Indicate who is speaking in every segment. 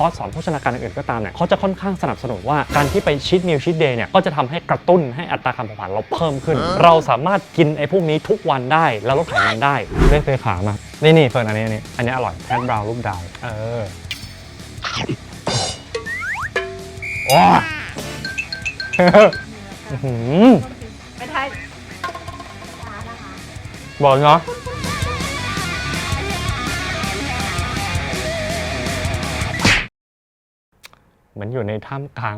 Speaker 1: คอร์สสอนโภชนาการอื่นๆก็ตามเนี่ยเขาจะค่อนข้างสนับสนุนว่าการที่ไปชีตมิลชีตเดย์เนี่ยก็จะทำให้กระตุ้นให้อัตราการเผาผลาญเราเพิ่มขึ้น เราสามารถกินไอ้พวกนี้ทุกวันได้ แล้วลดไขมันได้เลือกเลยขามานี่นี่เฟิร์นอันนี้อันนี้อันนี้อร่อยแอนบราวน์รูปดาวเออโอ้อื้อหือ
Speaker 2: ไม่ใช่
Speaker 1: บอกเนาะ เหมือนอยู่ในท่ามกลาง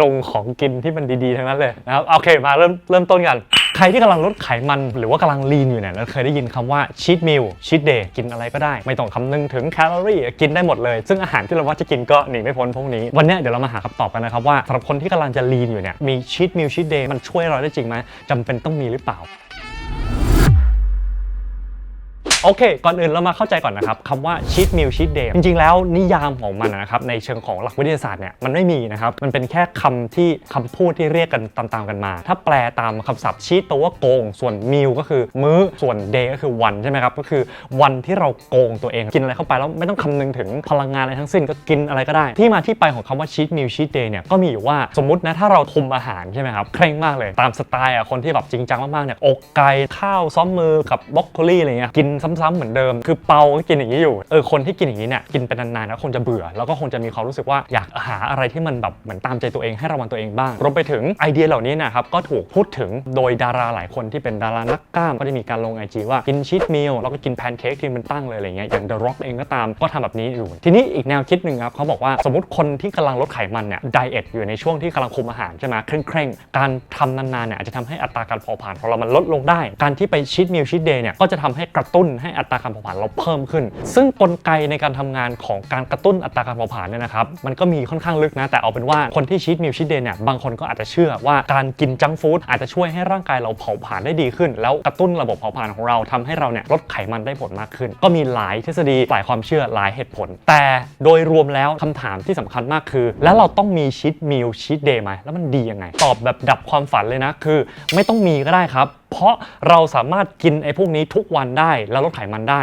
Speaker 1: ดงของกินที่มันดีๆทั้งนั้นเลยนะครับโอเคมาเริ่มเริ่มต้นกัน ใครที่กำลังลดไขมันหรือว่ากำลังลีนอยู่เนี่ยเราเคยได้ยินคำว่าชีตมิลชีตเดย์กินอะไรก็ได้ ไม่ต้องคำนึงถึงแคลอรี่กินได้หมดเลย ซึ่งอาหารที่เราว่าจะกินก็หนีไม่พ้นพวกนี้ วันนี้เดี๋ยวเรามาหาคำตอบกันนะครับว่าสำหรับคนที่กำลังจะลีนอยู่เนี่ยมีชีตมิลชีตเดย์มันช่วยเราได้จริงไหมจำเป็นต้องมีหรือเปล่า โอเค ก่อนอื่นเรามาเข้าใจก่อนนะครับคำว่า cheat meal cheat day จริงๆ แล้วนิยามของมันนะครับในเชิงของหลักวิทยาศาสตร์เนี่ยมันไม่มีนะครับ มันเป็นแค่คำที่คำพูดที่เรียกกันตามๆกันมา ถ้าแปลตามคำศัพท์ cheat ตัวว่าโกง ส่วน meal ก็คือมื้อส่วน day ก็คือวันใช่ไหมครับก็คือวันที่เราโกงตัวเองกินอะไรเข้าไปแล้วไม่ต้องคำนึงถึงพลังงานอะไรทั้งสิ้นก็กินอะไรก็ได้ ที่มาที่ไปของคำว่า cheat meal cheat day เนี่ยก็มีอยู่ว่าสมมตินะถ้าเราคุมอาหารใช่ไหมครับเคร่งมากเลยตามสไตล์อะคนที่แบบจริงจังมากๆเนี่ยอกไก่ข้าวซ้อมมือกับบล็อกโคลี่อะไรเงี้ยกินซ้ำๆเหมือนเดิม คือเปาก็กินอย่างนี้อยู่ เออคนที่กินอย่างนี้เนี่ยกินเป็นานๆแล้วคงจะเบื่อ แล้วก็คงจะมีความรู้สึกว่าอยากหาอะไรที่มันแบบเหมือนตามใจตัวเองให้รางวัลตัวเองบ้าง รวมไปถึงไอเดียเหล่านี้นะครับก็ถูกพูดถึงโดยดาราหลายคนที่เป็นดารานักกล้ามก็ได้มีการลงไอจีว่ากินชีทมิลแล้วก็กินแพนเค้กที่มันตั้งเลยอะไรเงี้ยอย่าง The Rock เองก็ตามก็ทำแบบนี้อยู่ ทีนี้อีกแนวคิดหนึ่งครับเขาบอกว่าสมมติคนที่กำลังลดไขมันเนี่ยไดเอทอยู่ในช่วงที่กำลังคุมอาหารใช่ไหมเคร่งๆการทำนานๆเนี่ยอาจจะทำให้อัตราการเผาผลาญของเรามันลดลงได้ การที่ไปชีทมิลชีทเดย์เนี่ยก็จะทำให้กระตุ้นให้อัตราการเผาผลาญเราเพิ่มขึ้น ซึ่งกลไกในการทำงานของการกระตุ้นอัตราการเผาผลาญเนี่ยนะครับมันก็มีค่อนข้างลึกนะ แต่เอาเป็นว่าคนที่ชีทมิลชีทเดย์เนี่ยบางคนก็อาจจะเชื่อว่าการกินจังฟู้ดอาจจะช่วยให้ร่างกายเราเผาผลาญได้ดีขึ้น แล้วกระตุ้นระบบเผาผลาญของเราทำให้เราเนี่ยลดไขมันได้ผลมากขึ้น ก็มีหลายทฤษฎีหลายความเชื่อหลายเหตุผล แต่โดยรวมแล้วคำถามที่สำคัญมากคือ แล้วเราต้องมีชีทมิลชีทเดย์ไหมแล้วมันดียังไง ตอบแบบดับความฝันเลยนะคือ ไม่ต้องมีก็ได้ครับ เพราะเราสามารถกินไอ้พวกนี้ทุกวันได้แล้วลดไขมันได้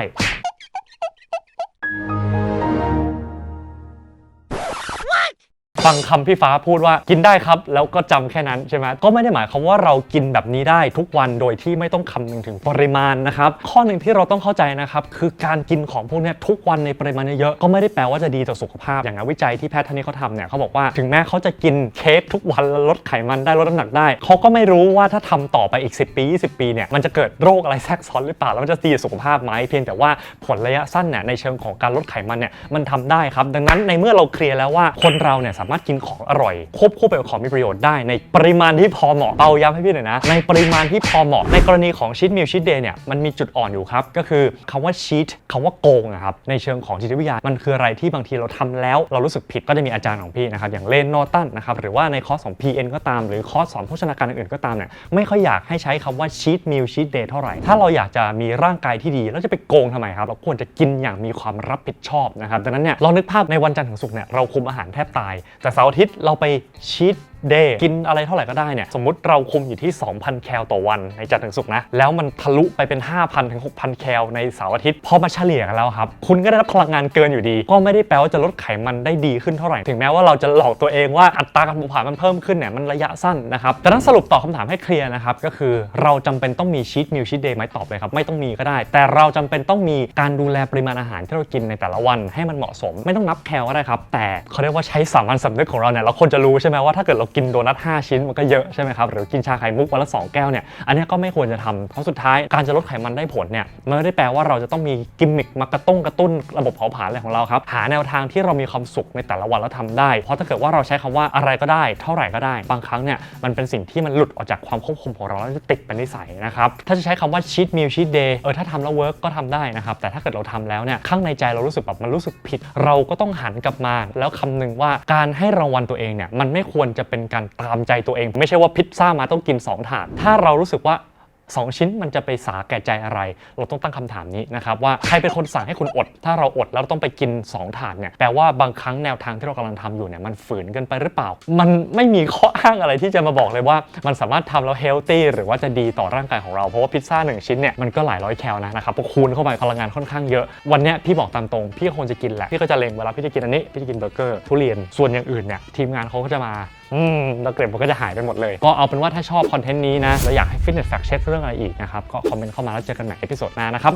Speaker 1: ฟังคำพี่ฟ้าพูดว่ากินได้ครับ แล้วก็จำแค่นั้นใช่ไหมก็ไม่ได้หมายความว่าเรากินแบบนี้ได้ทุกวันโดยที่ไม่ต้องคำนึงถึงปริมาณนะครับ ข้อหนึ่งที่เราต้องเข้าใจนะครับ คือการกินของพวกนี้ทุกวันในปริมาณเยอะก็ไม่ได้แปลว่าจะดีต่อสุขภาพอย่างงานวิจัยที่แพทย์ท่านนี้เขาทำเนี่ยเขาบอกว่าถึงแม้เขาจะกินเค้กทุกวันลดไขมันได้ลดน้ำหนักได้เขาก็ไม่รู้ว่าถ้าทำต่อไปอีก 10 ปี 20 ปีเนี่ยมันจะเกิดโรคอะไรแทรกซ้อนหรือเปล่าแล้วมันจะดีต่อสุขภาพไหมเพียงแต่ว่าผลระยะสั้นเนี่ยในเชิงของการลดไขมันเนี่ยมันทำได้ครับ ดังนั้นในเมื่อเราเคลียร์แล้วว่าคนเราเนี่ยสามารถกินของอร่อยควบคู่ไปกับของมีประโยชน์ได้ในปริมาณที่พอเหมาะเอาย้ำให้พี่หน่อยนะ ในปริมาณที่พอเหมาะในกรณีของชีตมิลชีตเดย์เนี่ยมันมีจุดอ่อนอยู่ครับ ก็คือคำว่าชีตคำว่าโกงอะครับในเชิงของจิตวิทยา มันคืออะไรที่บางทีเราทำแล้ว เรารู้สึกผิดก็จะมีอาจารย์ของพี่นะครับอย่างเลนนอตันนะครับหรือว่าในคอร์สของ PN ก็ตาม หรือคอร์สสอนโภชนาการอื่นๆก็ตามเนี่ยไม่ค่อยอยากให้ใช้คำว่าชีตมิลชีตเดย์เท่าไหร่ถ้าเราอยากจะมีร่างกายที่ดีแล้วจะไปโกงทำไมครับเราควรจะกินอย่างมีความรับผิดชอบนะครับดังนั้นเนี่ยลองนึกภาพในวันจันทร์ถึงศุกร์เนี่ยเราคุมอาหารแทบตายแต่เสาร์อาทิตย์เราไปชีต เดย์กินอะไรเท่าไหร่ก็ได้เนี่ย สมมติเราคุมอยู่ที่ 2,000 แคลต่อวันในจันทร์ถึงศุกร์นะ แล้วมันทะลุไปเป็น 5,000 ถึง 6,000 แคลในเสาร์อาทิตย์ พอมาเฉลี่ยกันแล้วครับ คุณก็ได้รับพลังงานเกินอยู่ดี ก็ไม่ได้แปลว่าจะลดไขมันได้ดีขึ้นเท่าไหร่ ถึงแม้ว่าเราจะหลอกตัวเองว่าอัตราการเผาผลาญมันเพิ่มขึ้นเนี่ยมันระยะสั้นนะครับแต่นั้นสรุปตอบคำถามให้เคลียร์นะครับก็คือเราจำเป็นต้องมีชีตมิลชีตเดย์ไหมตอบเลยครับไม่ต้องมีก็ได้ แต่เราจำเป็นต้องมีการดูแลปริมาณอาหารที่เรากินในแต่ละวันให้มันเหมาะสม ไม่ต้องนับแคลก็ได้ครับแต่เขาเรียกว่าใช้สามัญสำนึกของเราเนี่ยเราควรจะรู้ใช่ไหมว่าถ้าเกิดเรากินโดนัท 5 ชิ้นมันก็เยอะใช่ไหมครับหรือกินชาไข่มุกวันละ 2 แก้วเนี่ยอันนี้ก็ไม่ควรจะทำเพราะสุดท้ายการจะลดไขมันได้ผลเนี่ยมันไม่ได้แปลว่าเราจะต้องมีกิมมิคมากระตุ้นกระตุ้นระบบเผาผลาญอะไรของเราครับหาแนวทางที่เรามีความสุขในแต่ละวันแล้วทำได้ เพราะถ้าเกิดว่าเราใช้คำว่าอะไรก็ได้ เท่าไหร่ก็ได้บางครั้งเนี่ยมันเป็นสิ่งที่มันหลุดออกจากความควบคุมของเราแล้วจะติดเป็นนิสัยนะครับถ้าจะใช้คำว่า cheat meal cheat day เออถ้าทำแล้วเวิร์กก็ทำได้นะครับแต่ถ้าเกิดเราทำแล้วเนี่ยข้างในใจเรารู้สึกแบบมันรู้สึกผิด เราก็ต้องหันกลับมา แล้วคำนึงว่าการให้รางวัลตัวเองเนี่ยมันไม่ควรจะเป็นการตามใจตัวเอง ไม่ใช่ว่าพิซซ่ามาต้องกิน 2 ถาด ถ้าเรารู้สึกว่า 2 ชิ้นมันจะไปสาแก่ใจอะไร เราต้องตั้งคำถามนี้นะครับว่าใครเป็นคนสั่งให้คุณอด ถ้าเราอดแล้วเราต้องไปกิน 2 ถาดเนี่ยแปลว่าบางครั้งแนวทางที่เรากำลังทำอยู่เนี่ยมันฝืนเกันไปหรือเปล่า มันไม่มีข้ออ้างอะไรที่จะมาบอกเลยว่า มันสามารถทำแล้วเฮลตี้หรือว่าจะดีต่อร่างกายของเราเพราะว่าพิซซ่าหนึ่งชิ้นเนี่ยมันก็หลายร้อยแคลนะนะครับพอคูณเข้าไปพลังงานค่อนข้างเยอะวันเนี้ยพี่บอกตามตรงพี่ควรจะกินแหละพี่ก็จะเล็งเวลาพี่จะกินอันนี้พี่จะกินเบอร์เกอร์ทุเรียนส่วนอย่างอื่นเนี่ยทีมงานเขาก็จะมาอืมแล้วเกร็ดมันก็จะหายไปหมดเลย ก็เอาเป็นว่าถ้าชอบคอนเทนต์นี้นะแล้วอยากให้ฟิตเนสแฟกเช็คเรื่องอะไรอีกนะครับ ก็คอมเมนต์เข้ามาแล้วเจอกันใหม่เอพิโซดหน้านะครับ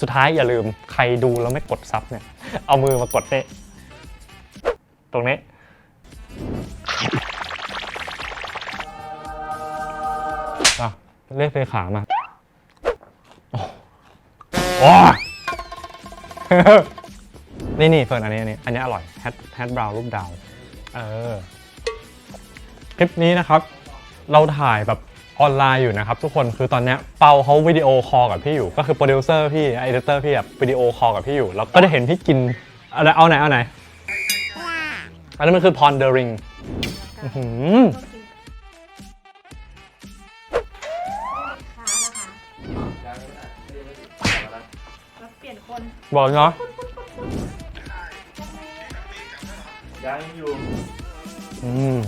Speaker 1: สุดท้ายอย่าลืมใครดูแล้วไม่กดซับเนี่ย เอามือมากดเนี่ยตรงนี้อะเรียกเลขามา โอ้โอ้ นี่นี่เฟิร์นอันนี้อันนี้อันนี้อร่อยแฮทแฮทบราวรูปดาว เออ คลิปนี้นะครับ เราถ่ายแบบออนไลน์อยู่นะครับ ทุกคนคือตอนเนี้ยเปาเขาวิดีโอคอลกับพี่อยู่ ก็คือโปรดิวเซอร์พี่เอดิเตอร์พี่แบบวิดีโอคอลกับพี่อยู่ แล้วก็จะเห็นพี่กินอะไรเอาไหนเอาไหนอันนั้นมันคือพอนเดอริง
Speaker 2: แล้วเปลี่ยนคน
Speaker 1: บอกเนาะ
Speaker 3: ยังอยู่
Speaker 1: อืม